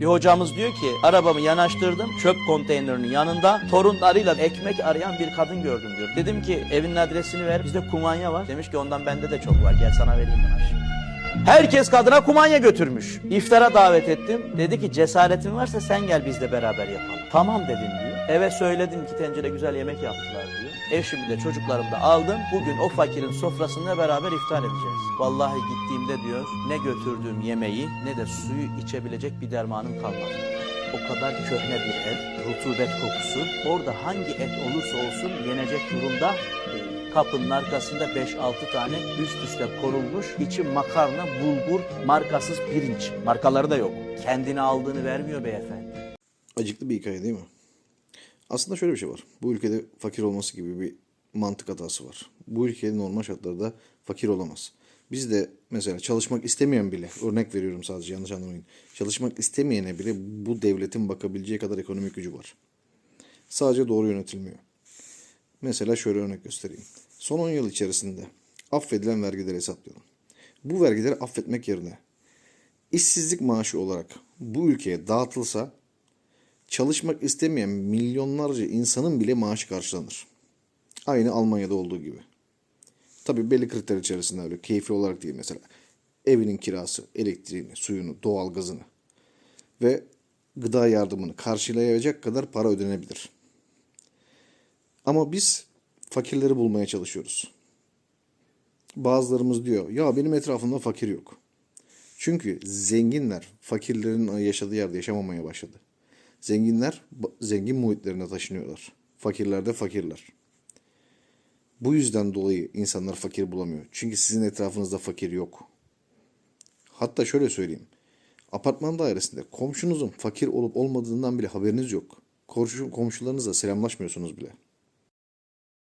Bir hocamız diyor ki arabamı yanaştırdım çöp konteynerinin yanında torunlarıyla ekmek arayan bir kadın gördüm diyor. Dedim ki evinin adresini ver bizde kumanya var. Demiş ki ondan bende de çok var gel sana vereyim demiş. Herkes kadına kumanya götürmüş. İftara davet ettim. Dedi ki cesaretin varsa sen gel biz de beraber yapalım. Tamam dedim diyor. Eve söyledim ki tencere güzel yemek yaptılar diyor. Eşimi de çocuklarımı da aldım. Bugün o fakirin sofrasında beraber iftar edeceğiz. Vallahi gittiğimde diyor ne götürdüğüm yemeği ne de suyu içebilecek bir dermanım kalmadı. O kadar köhne bir ev, rutubet kokusu. Orada hangi et olursa olsun yenecek durumda değil. Kapının arkasında 5-6 tane üst üste konulmuş içi makarna, bulgur, markasız pirinç. Markaları da yok. Kendini aldığını vermiyor beyefendi. Acıklı bir hikaye değil mi? Aslında şöyle bir şey var. Bu ülkede fakir olması gibi bir mantık hatası var. Bu ülkede normal şartlarda fakir olamaz. Biz de mesela çalışmak istemeyen bile, örnek veriyorum sadece yanlış anlamayın. Çalışmak istemeyene bile bu devletin bakabileceği kadar ekonomik gücü var. Sadece doğru yönetilmiyor. Mesela şöyle örnek göstereyim. Son 10 yıl içerisinde affedilen vergileri hesaplayalım. Bu vergileri affetmek yerine işsizlik maaşı olarak bu ülkeye dağıtılsa çalışmak istemeyen milyonlarca insanın bile maaşı karşılanır. Aynı Almanya'da olduğu gibi. Tabii belli kriter içerisinde öyle keyfi olarak değil mesela. Evinin kirası, elektriğini, suyunu, doğalgazını ve gıda yardımını karşılayacak kadar para ödenebilir. Ama biz fakirleri bulmaya çalışıyoruz. Bazılarımız diyor ya benim etrafımda fakir yok. Çünkü zenginler fakirlerin yaşadığı yerde yaşamamaya başladı. Zenginler zengin muhitlerine taşınıyorlar. Fakirler de fakirler. Bu yüzden dolayı insanlar fakir bulamıyor. Çünkü sizin etrafınızda fakir yok. Hatta şöyle söyleyeyim. Apartman dairesinde komşunuzun fakir olup olmadığından bile haberiniz yok. Komşu, komşularınızla selamlaşmıyorsunuz bile.